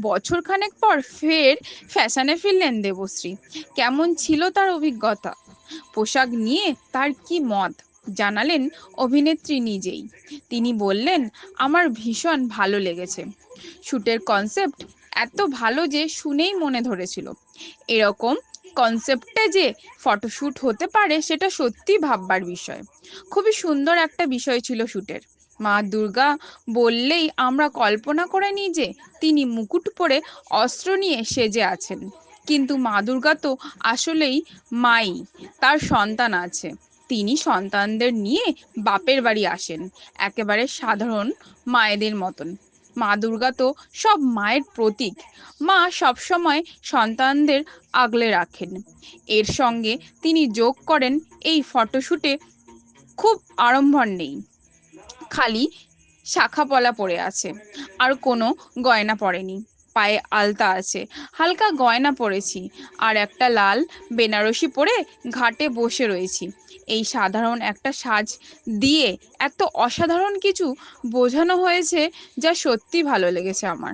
বছরখানেক পর ফের ফ্যাশনে ফিরলেন দেবশ্রী। কেমন ছিল তার অভিজ্ঞতা? পোশাক নিয়ে তার কি মত? জানালেন অভিনেত্রী নিজেই। তিনি বললেন, আমার ভীষণ ভালো লেগেছে। শ্যুটের কনসেপ্ট এত ভালো যে শুনেই মনে ধরেছিল। এরকম কনসেপ্টে যে ফটোশ্যুট হতে পারে সেটা সত্যি ভাববার বিষয়। খুবই সুন্দর একটা বিষয় ছিল শ্যুটের মা দুর্গা বললেই আমরা কল্পনা করে নিই যে তিনি মুকুট পরে অস্ত্র নিয়ে সেজে আছেন। কিন্তু মা দুর্গা তো আসলেই মাই, তার সন্তান আছে। তিনি সন্তানদের নিয়ে বাপের বাড়ি আসেন, একেবারে সাধারণ মায়েদের মতন। মা দুর্গা তো সব মায়ের প্রতীক। মা সবসময় সন্তানদের আগলে রাখেন। এর সঙ্গে তিনি যোগ করেন, এই ফটোশ্যুটে খুব আড়ম্বর নেই। খালি শাখা পলা পড়ে আছে। আর কোনো গয়না পড়েনি। পায়ে আলতা আছে। হালকা গয়না পরেছি। আর একটা লাল বেনারসি পরে ঘাটে বসে রয়েছি। এই সাধারণ একটা সাজ দিয়ে এত অসাধারণ কিছু বোঝানো হয়েছে যা সত্যি ভালো লেগেছে আমার।